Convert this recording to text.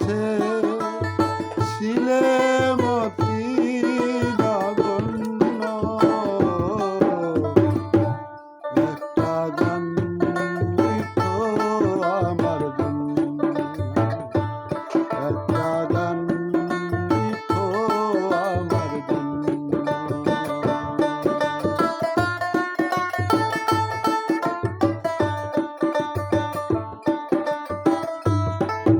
পথে